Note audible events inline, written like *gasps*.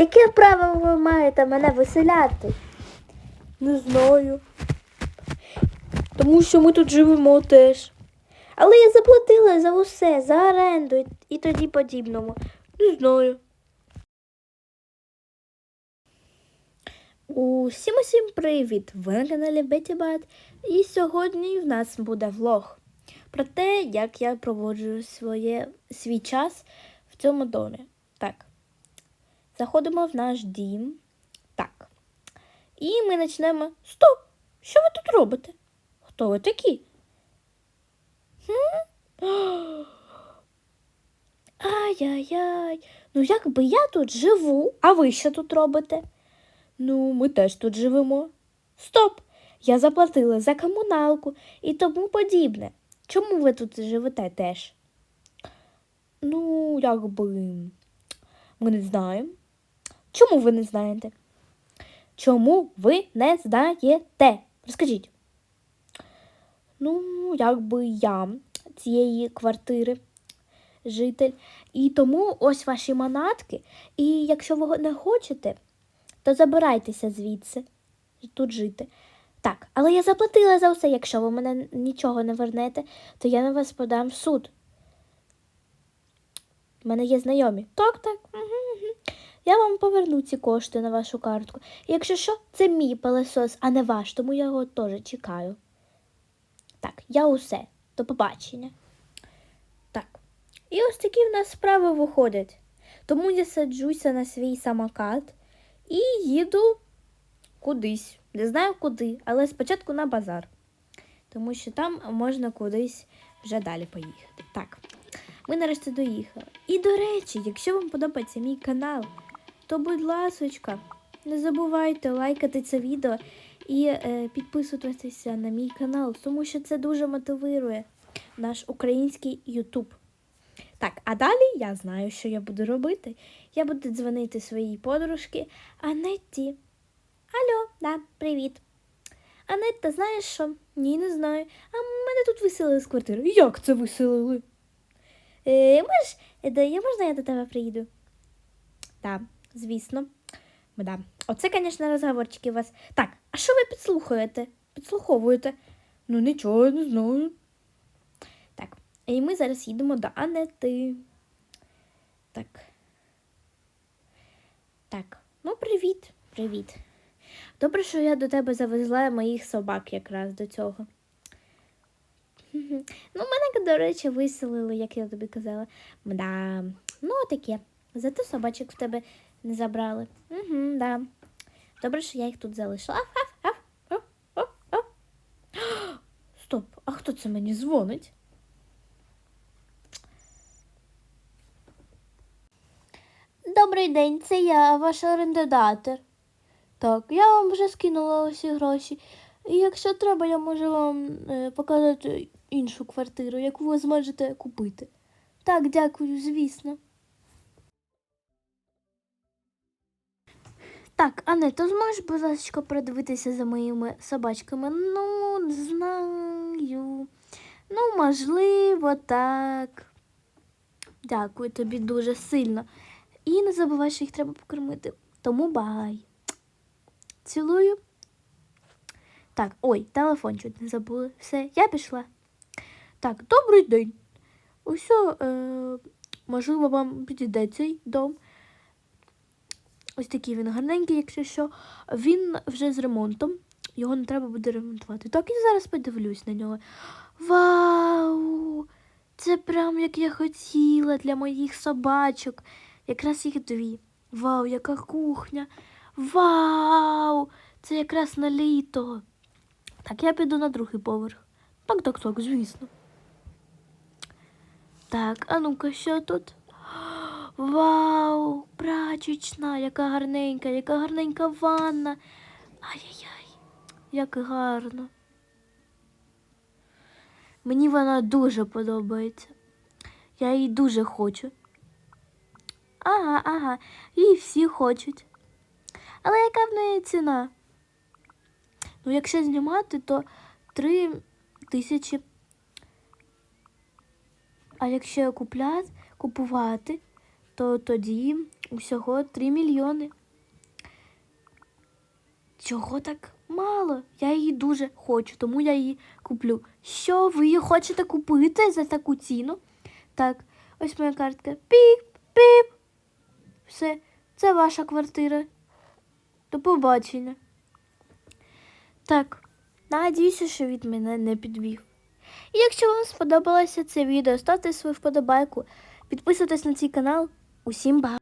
Яке право ви маєте мене виселяти? Не знаю. Тому що ми тут живемо теж. Але я заплатила за усе, за оренду і- тоді подібному. Не знаю. Усім усім привіт! Ви на каналі Беті Бат. І сьогодні в нас буде влог про те, як я проводжу своє, свій час в цьому домі. Так. Заходимо в наш дім. Так. І ми почнемо. Стоп! Що ви тут робите? Хто ви такі? *gasps* Ай-яй-яй. Ну якби я тут живу, а ви що тут робите? Ну, ми теж тут живемо. Стоп! Я заплатила за комуналку і тому подібне. Чому ви тут живете теж? Ну, якби ми не знаємо. Чому ви не знаєте? Чому ви не знаєте? Розкажіть. Ну, якби я цієї квартири житель. І тому ось ваші манатки. І якщо ви не хочете, то забирайтеся звідси тут жити. Так, але я заплатила за все. Якщо ви мене нічого не вернете, то я на вас подам в суд. У мене є знайомі. Так, так. Угу. Я вам поверну ці кошти на вашу картку. Якщо що, це мій пилосос, а не ваш, тому я його теж чекаю. Так, я усе. До побачення. Так. І ось такі в нас справи виходять. Тому я саджуся на свій самокат і їду кудись. Не знаю куди, але спочатку на базар. Тому що там можна кудись вже далі поїхати. Так, ми нарешті доїхали. І до речі, якщо вам подобається мій канал, то будь ласочка, не забувайте лайкати це відео і е, підписуватися на мій канал, тому що це дуже мотивує наш український Ютуб. Так, а далі я знаю, що я буду робити. Я буду дзвонити своїй подружці Анетті. Алло, да, привіт. Анетта, знаєш що? Ні, не знаю. А мене тут виселили з квартири. Як це виселили? Е, можеш, е, да, можна я до тебе приїду? Так, звісно. Да. Оце, звісно, розговорчики у вас. Так, а що ви підслухуєте? Підслуховуєте? Ну нічого, не знаю. Так, і ми зараз їдемо до Анети. Так. Так, ну привіт, привіт. Добре, що я до тебе завезла моїх собак якраз до цього. *laughs* Ну, мене, до речі, виселили, як я тобі казала. Да. Ну, таке. Зато собачок в тебе не забрали. Угу, да. Добре, що я їх тут залишила. *gasps* Стоп, а хто це мені дзвонить? Добрий день, це я, ваш орендодатор. Так, я вам вже скинула усі гроші. І якщо треба, я можу вам е, показати іншу квартиру, яку ви зможете купити. Так, дякую, звісно. Так, Ане, то зможеш, будь ласка, передивитися за моїми собачками? Ну, не знаю. Ну, можливо, так. Дякую тобі дуже сильно. І не забувай, що їх треба покормити. Тому бай. Цілую. Так, ой, телефон чуть не забули. Все, я пішла. Так, добрий день. Усьо, е, можливо, вам підійде цей дом. Ось такий він гарненький, якщо що. Він вже з ремонтом. Його не треба буде ремонтувати. Так, я зараз подивлюсь на нього. Вау! Це прям як я хотіла для моїх собачок. Якраз їх дві. Вау, яка кухня! Вау! Це якраз на літо. Так, я піду на другий поверх. Так, так, так, звісно. Так, а ну-ка, що тут? Вау! Прачечна, яка гарненька, яка гарненька ванна. Ай-яй-яй, як гарно. Мені вона дуже подобається. Я її дуже хочу. Ага, ага, її всі хочуть. Але яка в неї ціна? Ну, якщо знімати, то три тисячі. А якщо купляти, купувати, то тоді усього 3 мільйони. Чого так мало? Я її дуже хочу, тому я її куплю. Що ви її хочете купити за таку ціну? Так, ось моя картка. Піп, піп. Все, це ваша квартира. До побачення. Так, надіюся, що від мене не підвів. І якщо вам сподобалося це відео, ставте свою вподобайку, підписуйтесь на цей канал. Усім ба!